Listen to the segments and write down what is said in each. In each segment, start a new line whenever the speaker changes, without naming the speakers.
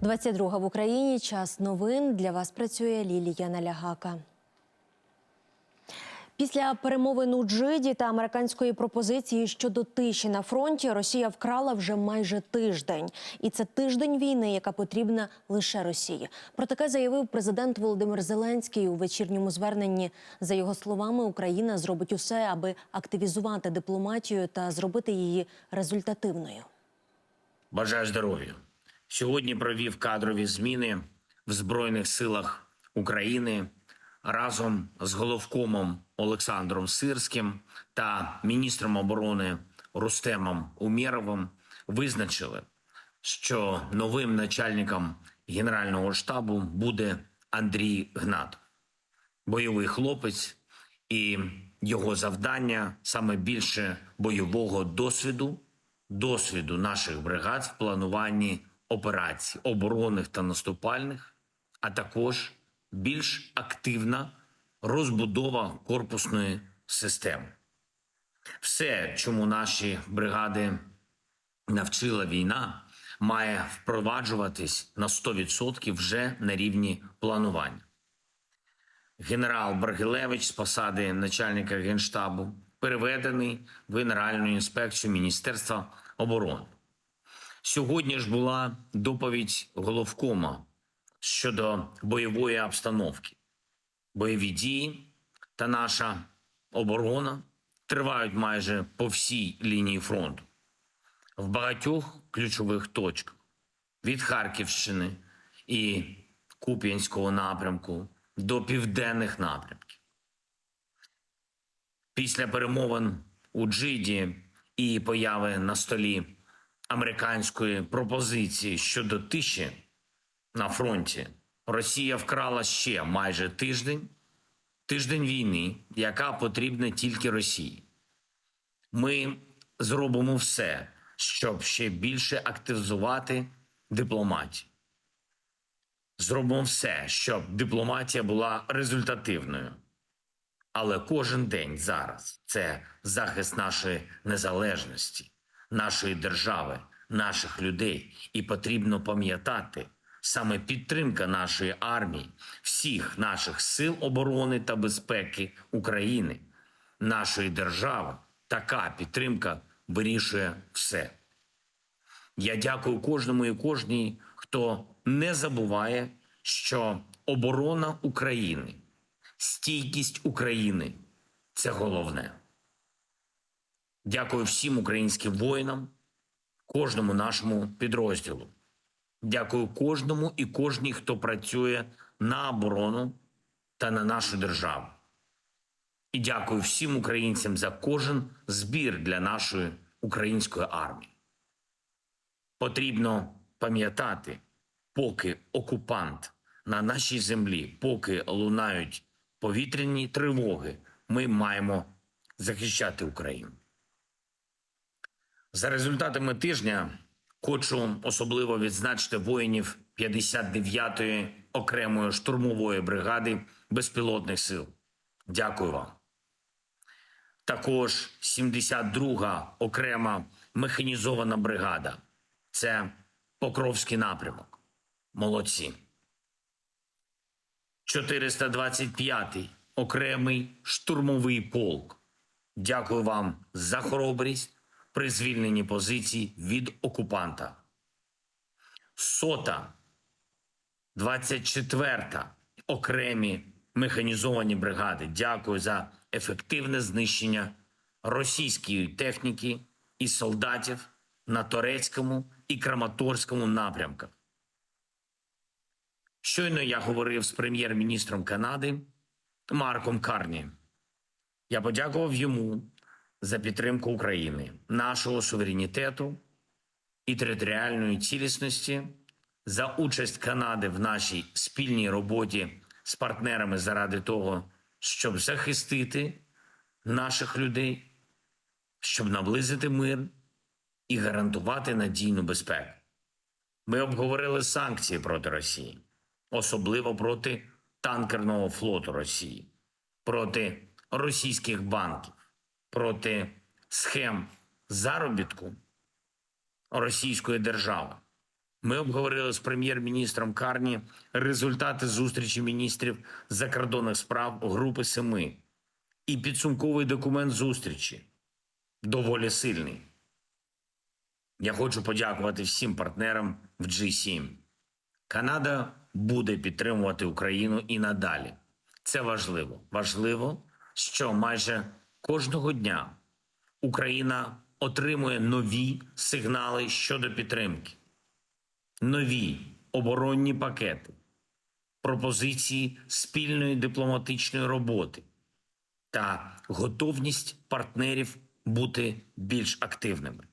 22 в Україні. Час новин для вас працює Лілія Налягака. Після перемовин у Джиді та американської пропозиції щодо тиші на фронті Росія вкрала вже майже тиждень, і це тиждень війни, яка потрібна лише Росії. Про таке заявив президент Володимир Зеленський у вечірньому зверненні. За його словами, Україна зробить усе, аби активізувати дипломатію та зробити її результативною.
Бажаю здоров'я. Сьогодні провів кадрові зміни в Збройних силах України разом з головкомом Олександром Сирським та міністром оборони Рустемом Умєровим визначили, що новим начальником Генерального штабу буде Андрій Гнат, бойовий хлопець, і його завдання саме більше бойового досвіду досвіду наших бригад в плануванні операцій оборонних та наступальних, а також більш активна розбудова корпусної системи. Все, чому наші бригади навчила війна, має впроваджуватись на 100% вже на рівні планування. Генерал Баргилевич з посади начальника генштабу переведений в Генеральну інспекцію Міністерства оборони. Сьогодні ж була доповідь головкома щодо бойової обстановки. Бойові дії та наша оборона тривають майже по всій лінії фронту в багатьох ключових точках від Харківщини і Куп'янського напрямку до південних напрямків. Після перемовин у Джиді і появи на столі американської пропозиції щодо тиші на фронті, Росія вкрала ще майже тиждень, тиждень війни, яка потрібна тільки Росії. Ми зробимо все, щоб ще більше активізувати дипломатію. Зробимо все, щоб дипломатія була результативною. Але кожен день зараз це захист нашої незалежності, нашої держави, наших людей. І потрібно пам'ятати саме підтримка нашої армії, всіх наших сил оборони та безпеки України, нашої держави. Така підтримка вирішує все. Я дякую кожному і кожній, хто не забуває, що оборона України, стійкість України це головне. Дякую всім українським воїнам, кожному нашому підрозділу. Дякую кожному і кожній, хто працює на оборону та на нашу державу. І дякую всім українцям за кожен збір для нашої української армії. Потрібно пам'ятати, поки окупант на нашій землі, поки лунають повітряні тривоги, ми маємо захищати Україну. За результатами тижня хочу особливо відзначити воїнів 59-ї окремої штурмової бригади безпілотних сил. Дякую вам. Також 72-га окрема механізована бригада. Це Покровський напрямок. Молодці. 425-й окремий штурмовий полк. Дякую вам за хоробрість при звільненні позицій від окупанта. Сота, 24-та окремі механізовані бригади. Дякую за ефективне знищення російської техніки і солдатів на Торецькому і Краматорському напрямках. Щойно я говорив з прем'єр-міністром Канади Марком Карні. Я подякував йому за підтримку України, нашого суверенітету і територіальної цілісності, за участь Канади в нашій спільній роботі з партнерами заради того, щоб захистити наших людей, щоб наблизити мир і гарантувати надійну безпеку. Ми обговорили санкції проти Росії, особливо проти танкерного флоту Росії, проти російських банків, проти схем заробітку російської держави. Ми обговорили з прем'єр-міністром Карні результати зустрічі міністрів закордонних справ Групи Семи і підсумковий документ зустрічі доволі сильний. Я хочу подякувати всім партнерам в G7. Канада буде підтримувати Україну і надалі. Це важливо. Важливо, що майже кожного дня Україна отримує нові сигнали щодо підтримки, нові оборонні пакети, пропозиції спільної дипломатичної роботи та готовність партнерів бути більш активними.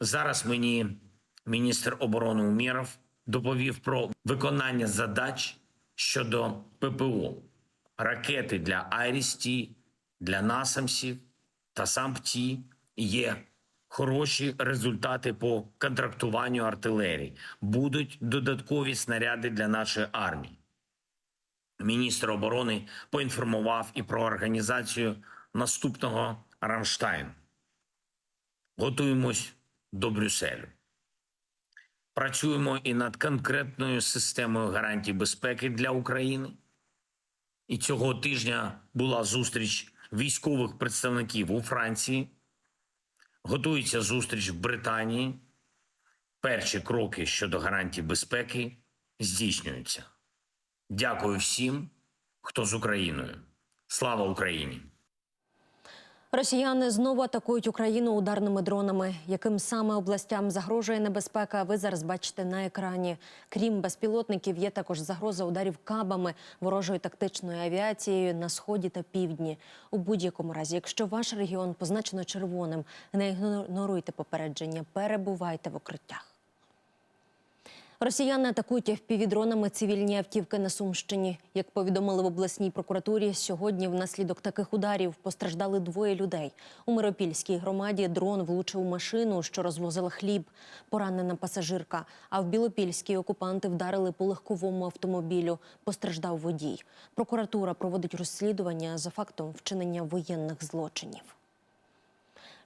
Зараз мені міністр оборони Умєров доповів про виконання задач щодо ППО, ракети для Айрісті, для насамсів та сампті є хороші результати по контрактуванню артилерії. Будуть додаткові снаряди для нашої армії. Міністр оборони поінформував і про організацію наступного Рамштайну. Готуємось до Брюсселю. Працюємо і над конкретною системою гарантій безпеки для України. І цього тижня була зустріч військових представників у Франції. Готується зустріч в Британії. Перші кроки щодо гарантій безпеки здійснюються. Дякую всім, хто з Україною. Слава Україні!
Росіяни знову атакують Україну ударними дронами. Яким саме областям загрожує небезпека? Ви зараз бачите на екрані. Крім безпілотників, є також загроза ударів кабами ворожою тактичною авіацією на сході та півдні. У будь-якому разі, якщо ваш регіон позначено червоним, не ігноруйте попередження, перебувайте в укриттях. Росіяни атакують FPV-дронами цивільні автівки на Сумщині. Як повідомили в обласній прокуратурі, сьогодні внаслідок таких ударів постраждали двоє людей. У Миропільській громаді дрон влучив машину, що розвозила хліб. Поранена пасажирка. А в Білопільській окупанти вдарили по легковому автомобілю. Постраждав водій. Прокуратура проводить розслідування за фактом вчинення воєнних злочинів.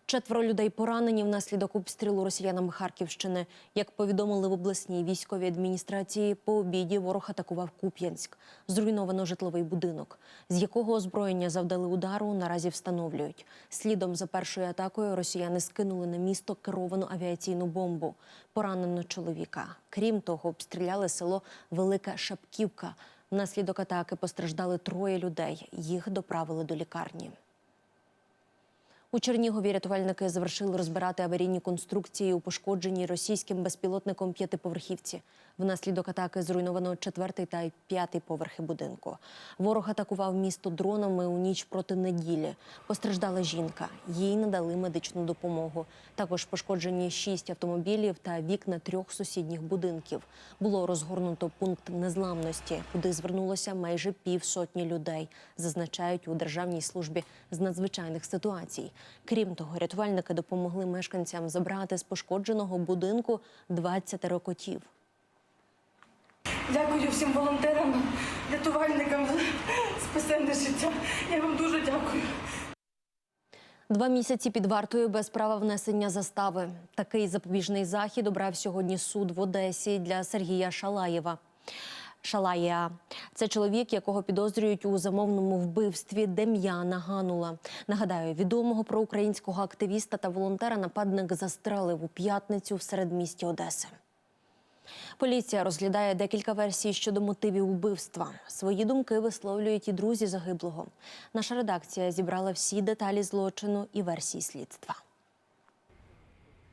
Четверо людей поранені внаслідок обстрілу росіянами Харківщини. Як повідомили в обласній військовій адміністрації, по обіді ворог атакував Куп'янськ. Зруйновано житловий будинок. З якого озброєння завдали удару, наразі встановлюють. Слідом за першою атакою росіяни скинули на місто керовану авіаційну бомбу. Поранено чоловіка. Крім того, обстріляли село Велика Шапківка. Внаслідок атаки постраждали троє людей. Їх доправили до лікарні. У Чернігові рятувальники завершили розбирати аварійні конструкції у пошкодженій російським безпілотником п'ятиповерхівці. Внаслідок атаки зруйновано четвертий та п'ятий поверхи будинку. Ворог атакував місто дронами у ніч проти неділі. Постраждала жінка. Їй надали медичну допомогу. Також пошкоджені шість автомобілів та вікна трьох сусідніх будинків. Було розгорнуто пункт незламності, куди звернулося майже півсотні людей. Зазначають у державній службі з надзвичайних ситуацій. Крім того, рятувальники допомогли мешканцям забрати з пошкодженого будинку 20 котів.
Дякую всім волонтерам, рятувальникам за спасенне життя. Я вам дуже дякую.
Два місяці під вартою без права внесення застави. Такий запобіжний захід обрав сьогодні суд в Одесі для Сергія Шалаєва. Шалая це чоловік, якого підозрюють у замовному вбивстві Дем'яна Ганула. Нагадаю, відомого проукраїнського активіста та волонтера нападник застрелив у п'ятницю в середмісті Одеси. Поліція розглядає декілька версій щодо мотивів вбивства. Свої думки висловлюють і друзі загиблого. Наша редакція зібрала всі деталі злочину і версії слідства.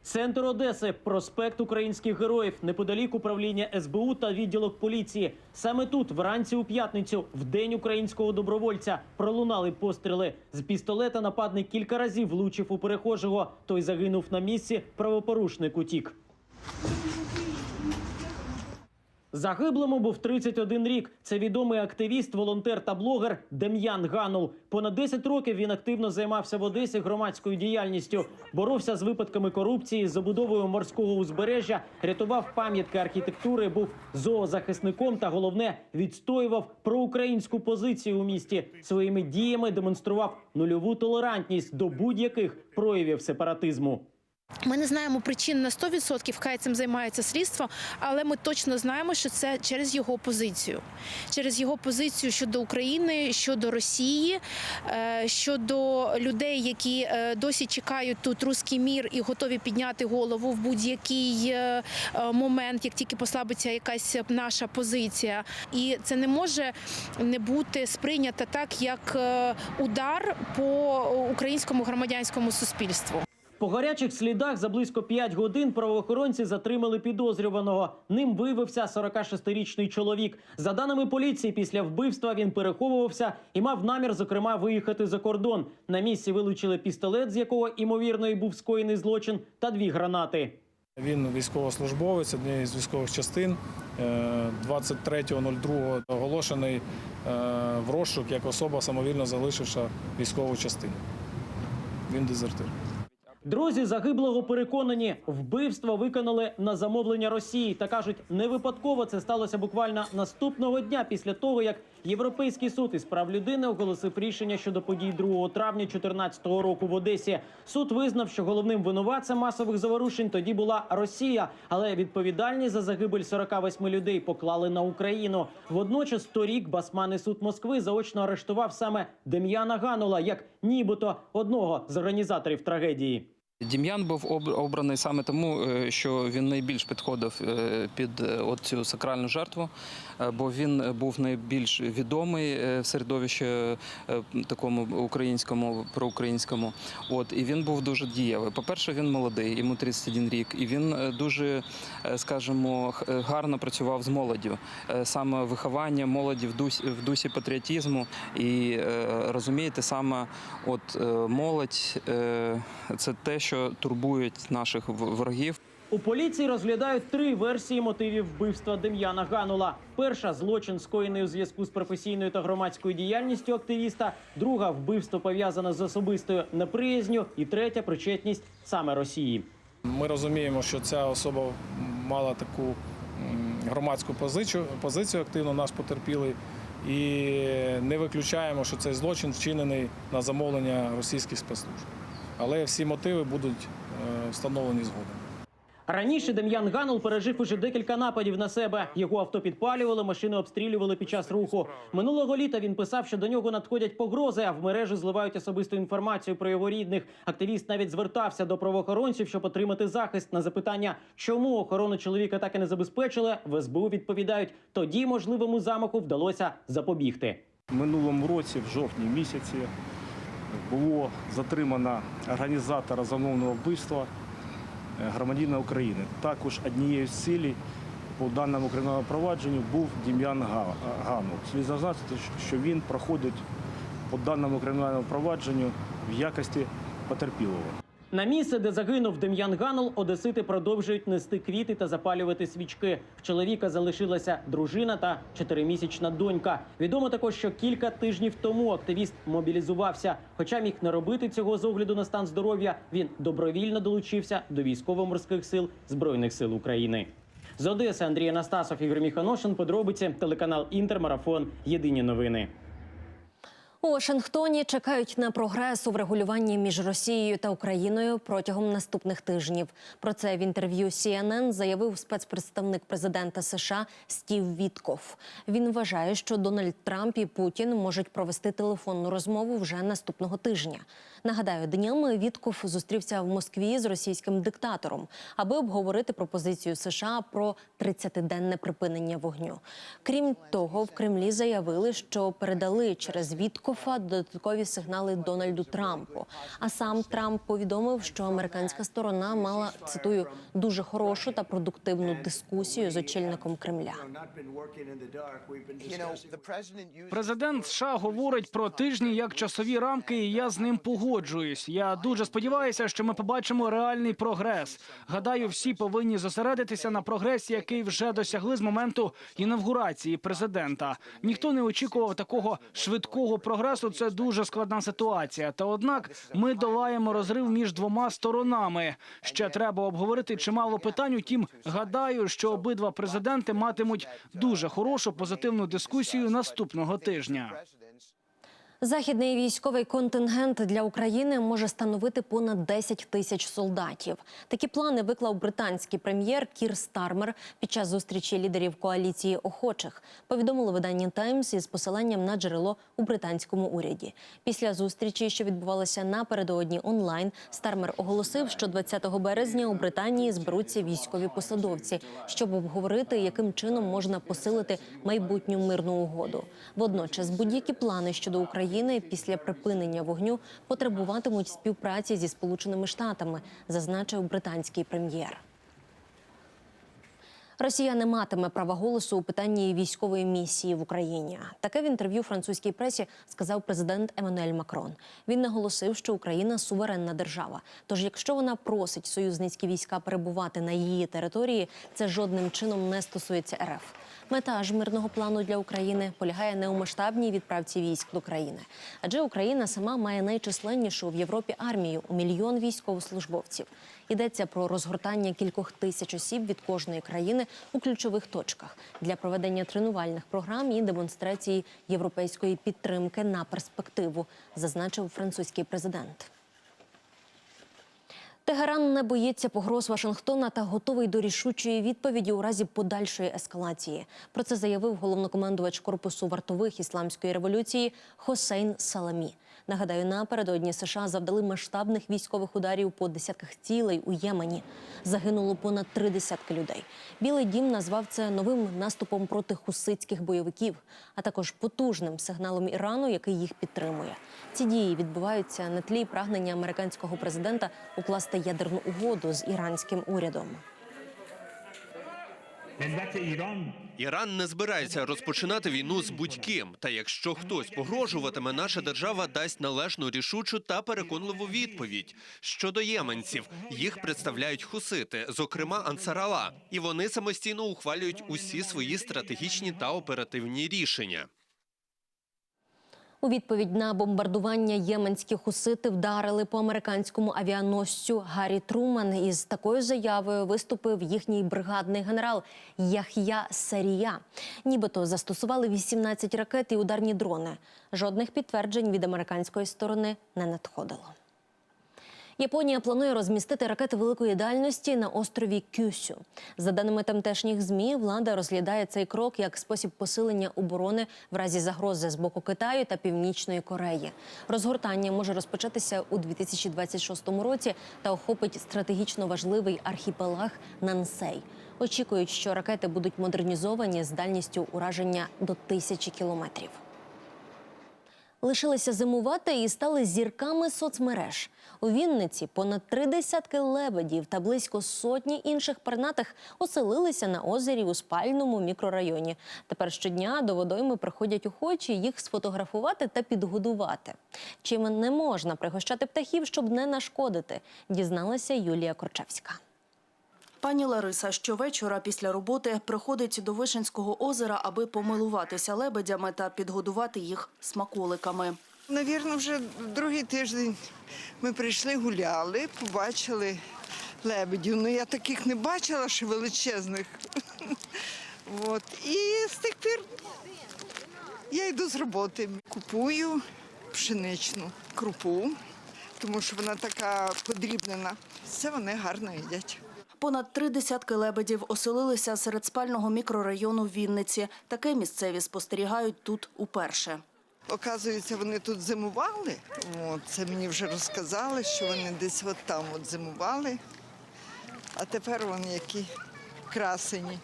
Центр Одеси, проспект українських героїв, неподалік управління СБУ та відділок поліції. Саме тут, вранці у п'ятницю, в день українського добровольця, пролунали постріли. З пістолета нападник кілька разів влучив у перехожого. Той загинув на місці. Правопорушник утік. Загиблому був 31 рік. Це відомий активіст, волонтер та блогер Дем'ян Ганул. Понад 10 років він активно займався в Одесі громадською діяльністю, боровся з випадками корупції, забудовою морського узбережжя, рятував пам'ятки архітектури, був зоозахисником та головне відстоював проукраїнську позицію у місті. Своїми діями демонстрував нульову толерантність до будь-яких проявів сепаратизму.
Ми не знаємо причин на 100%, хай цим займається слідство, але ми точно знаємо, що це через його позицію, через його позицію щодо України, щодо Росії, е, щодо людей, які е, досі чекають тут руський мір і готові підняти голову в будь-який е, момент, як тільки послабиться якась наша позиція. І це не може не бути сприйнято так, як удар по українському громадянському суспільству.
По гарячих слідах за близько 5 годин правоохоронці затримали підозрюваного. Ним виявився 46-річний чоловік. За даними поліції, після вбивства він переховувався і мав намір, зокрема, виїхати за кордон. На місці вилучили пістолет, з якого ймовірно і був скоєний злочин, та дві гранати.
Він військовослужбовець однієї з військових частин. Е, 23.02 оголошений е, в розшук як особа самовільно залишивша військову частину. Він дезертир.
Друзі загиблого переконані, вбивство виконали на замовлення Росії та кажуть, не випадково це сталося буквально наступного дня після того, як Європейський суд із прав людини оголосив рішення щодо подій 2 травня 2014 року в Одесі. Суд визнав, що головним винуватцем масових заворушень тоді була Росія, але відповідальність за загибель 48 людей поклали на Україну. Водночас торік Басманний суд Москви заочно арештував саме Дем'яна Ганула як нібито одного з організаторів трагедії.
Дім'ян був обраний саме тому, е, що він найбільш підходив е, під е, цю сакральну жертву, бо він був найбільш відомий в середовищі такому українському, проукраїнському. От і він був дуже дієвий. По-перше, він молодий, йому 31 рік, і він дуже, скажімо, гарно працював з молоддю. Саме виховання молоді в дусі, в дусі патріотизму. І розумієте, саме от молодь це те, що турбують наших ворогів.
У поліції розглядають три версії мотивів вбивства Дем'яна Ганула. Перша злочин скоєний у зв'язку з професійною та громадською діяльністю активіста. Друга вбивство пов'язане з особистою неприязню. І третя причетність саме Росії.
Ми розуміємо, що ця особа мала таку громадську позицію, позицію активно наш потерпілий. І не виключаємо, що цей злочин вчинений на замовлення російських спецслужб. Але всі мотиви будуть е, встановлені згодом.
Раніше Дем'ян Ганул пережив уже декілька нападів на себе. Його авто підпалювали, машини обстрілювали під час руху. Минулого літа він писав, що до нього надходять погрози, а в мережі зливають особисту інформацію про його рідних. Активіст навіть звертався до правоохоронців, щоб отримати захист на запитання, чому охорону чоловіка так і не забезпечили. В СБУ відповідають, тоді можливому замаху вдалося запобігти.
Минулому році, в жовтні місяці, було затримано організатора замовного вбивства е, громадянина України. Також однією з цілей по даному кримінальному провадженню був Дім'ян Га- Ганов. Слід зазначити, що він проходить по даному кримінальному провадженню в якості потерпілого.
На місце, де загинув Дем'ян Ганул, одесити продовжують нести квіти та запалювати свічки. В чоловіка залишилася дружина та чотиримісячна донька. Відомо також, що кілька тижнів тому активіст мобілізувався. Хоча міг не робити цього з огляду на стан здоров'я, він добровільно долучився до військово-морських сил збройних сил України. З Одеси Андрій Анастасов, Ігор Міханошин. Подробиці телеканал Інтермарафон. Єдині новини.
У Вашингтоні чекають на прогрес у врегулюванні між Росією та Україною протягом наступних тижнів. Про це в інтерв'ю CNN заявив спецпредставник президента США Стів Вітков. Він вважає, що Дональд Трамп і Путін можуть провести телефонну розмову вже наступного тижня. Нагадаю, днями Вітков зустрівся в Москві з російським диктатором, аби обговорити пропозицію США про 30-денне припинення вогню. Крім того, в Кремлі заявили, що передали через Віткофа додаткові сигнали Дональду Трампу. А сам Трамп повідомив, що американська сторона мала цитую дуже хорошу та продуктивну дискусію з очільником Кремля.
Президент США говорить про тижні як часові рамки, і я з ним погоджуюсь. Я дуже сподіваюся, що ми побачимо реальний прогрес. Гадаю, всі повинні зосередитися на прогресі, який вже досягли з моменту інавгурації президента. Ніхто не очікував такого швидкого прогресу. Це дуже складна ситуація. Та однак ми долаємо розрив між двома сторонами. Ще треба обговорити чимало питань. Утім, гадаю, що обидва президенти матимуть дуже хорошу позитивну дискусію наступного тижня.
Західний військовий контингент для України може становити понад 10 тисяч солдатів. Такі плани виклав британський прем'єр Кір Стармер під час зустрічі лідерів коаліції охочих. Повідомило видання Таймс із посиланням на джерело у британському уряді. Після зустрічі, що відбувалася напередодні онлайн, Стармер оголосив, що 20 березня у Британії зберуться військові посадовці, щоб обговорити, яким чином можна посилити майбутню мирну угоду. Водночас будь-які плани щодо України після припинення вогню потребуватимуть співпраці зі Сполученими Штатами, зазначив британський прем'єр. Росія не матиме права голосу у питанні військової місії в Україні. Таке в інтерв'ю французькій пресі сказав президент Еммануель Макрон. Він наголосив, що Україна суверенна держава. Тож, якщо вона просить союзницькі війська перебувати на її території, це жодним чином не стосується РФ. Мета ж мирного плану для України полягає не у масштабній відправці військ до країни, адже Україна сама має найчисленнішу в Європі армію у мільйон військовослужбовців. Йдеться про розгортання кількох тисяч осіб від кожної країни у ключових точках для проведення тренувальних програм і демонстрації європейської підтримки на перспективу, зазначив французький президент. Тегеран не боїться погроз Вашингтона та готовий до рішучої відповіді у разі подальшої ескалації. Про це заявив головнокомандувач корпусу вартових ісламської революції Хосейн Саламі. Нагадаю, напередодні США завдали масштабних військових ударів по десятках цілей у Ємені. Загинуло понад три десятки людей. Білий дім назвав це новим наступом проти хуситських бойовиків, а також потужним сигналом Ірану, який їх підтримує. Ці дії відбуваються на тлі прагнення американського президента укласти ядерну угоду з іранським урядом.
Іран не збирається розпочинати війну з будь-ким. Та якщо хтось погрожуватиме, наша держава дасть належну рішучу та переконливу відповідь. Щодо єменців, їх представляють хусити, зокрема Ансарала, і вони самостійно ухвалюють усі свої стратегічні та оперативні рішення.
У відповідь на бомбардування єменські хусити вдарили по американському авіаносцю Гаррі Труман. Із такою заявою виступив їхній бригадний генерал Ях'я Сарія. Нібито застосували 18 ракет і ударні дрони. Жодних підтверджень від американської сторони не надходило. Японія планує розмістити ракети великої дальності на острові Кюсю. За даними тамтешніх змі, влада розглядає цей крок як спосіб посилення оборони в разі загрози з боку Китаю та Північної Кореї. Розгортання може розпочатися у 2026 році та охопить стратегічно важливий архіпелаг Нансей. Очікують, що ракети будуть модернізовані з дальністю ураження до тисячі кілометрів. Лишилися зимувати і стали зірками соцмереж. У Вінниці понад три десятки лебедів та близько сотні інших пернатих оселилися на озері у спальному мікрорайоні. Тепер щодня до водойми приходять охочі їх сфотографувати та підгодувати. Чим не можна пригощати птахів, щоб не нашкодити, дізналася Юлія Корчевська.
Пані Лариса щовечора після роботи приходить до Вишенського озера, аби помилуватися лебедями та підгодувати їх смаколиками.
Навірно, вже другий тиждень ми прийшли, гуляли, побачили лебедів. Ну я таких не бачила, що величезних. От. І з тих пір я йду з роботи. Купую пшеничну крупу, тому що вона така подрібнена. Це вони гарно їдять.
Понад три десятки лебедів оселилися серед спального мікрорайону Вінниці. Таке місцеві спостерігають тут уперше.
Оказується, вони тут зимували. От, це мені вже розказали, що вони десь от там от зимували. А тепер вони які красені.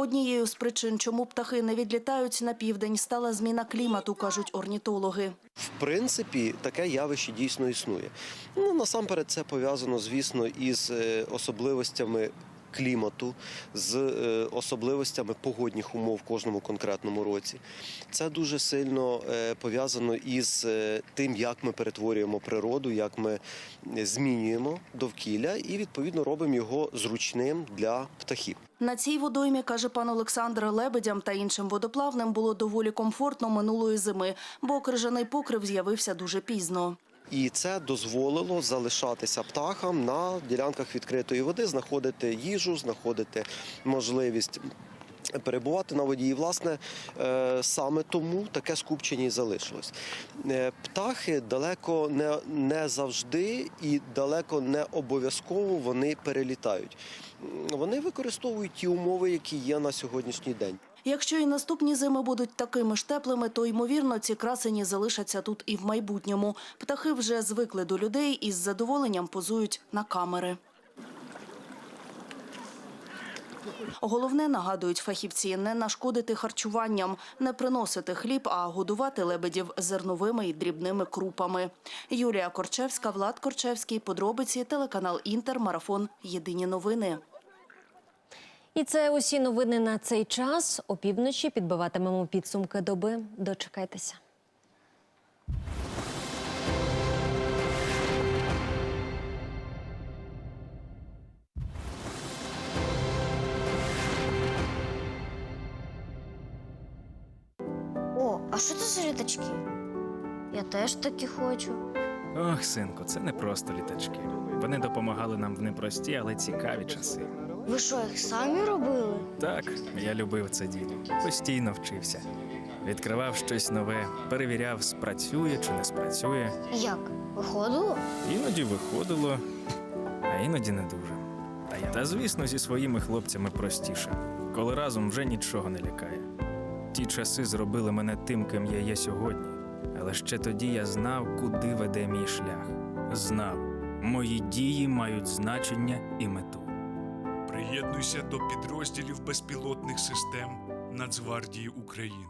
Однією з причин, чому птахи не відлітають на південь, стала зміна клімату, кажуть орнітологи.
В принципі, таке явище дійсно існує. Ну насамперед, це пов'язано, звісно, із е, особливостями. Клімату з е, особливостями погодних умов в кожному конкретному році, це дуже сильно е, пов'язано із тим, як ми перетворюємо природу, як ми змінюємо довкілля і відповідно робимо його зручним для птахів.
На цій водоймі, каже пан Олександр, лебедям та іншим водоплавним було доволі комфортно минулої зими, бо крижаний покрив з'явився дуже пізно.
І це дозволило залишатися птахам на ділянках відкритої води, знаходити їжу, знаходити можливість перебувати на воді. І, власне, е, саме тому таке скупчення і залишилось. Е, Птахи далеко не, не завжди і далеко не обов'язково вони перелітають. Вони використовують ті умови, які є на сьогоднішній день.
Якщо і наступні зими будуть такими ж теплими, то ймовірно ці красені залишаться тут і в майбутньому. Птахи вже звикли до людей і з задоволенням позують на камери. Головне, нагадують фахівці, не нашкодити харчуванням, не приносити хліб, а годувати лебедів зерновими і дрібними крупами. Юлія Корчевська, Влад Корчевський, подробиці, телеканал Інтер, марафон. Єдині новини.
І це усі новини на цей час. Опівночі підбиватимемо підсумки доби. Дочекайтеся.
О, а що це за літачки? Я теж такі хочу.
Ох, синку, це не просто літачки. Вони допомагали нам в непрості, але цікаві часи.
Ви що, їх самі робили?
Так, я любив це діло. Постійно вчився. Відкривав щось нове, перевіряв, спрацює чи не спрацює.
Як? Виходило?
Іноді виходило, а іноді не дуже. Та, звісно, зі своїми хлопцями простіше, коли разом вже нічого не лякає. Ті часи зробили мене тим, ким я є сьогодні. Але ще тоді я знав, куди веде мій шлях. Знав, мої дії мають значення і мету.
Приєднуйся до підрозділів безпілотних систем Нацгвардії України.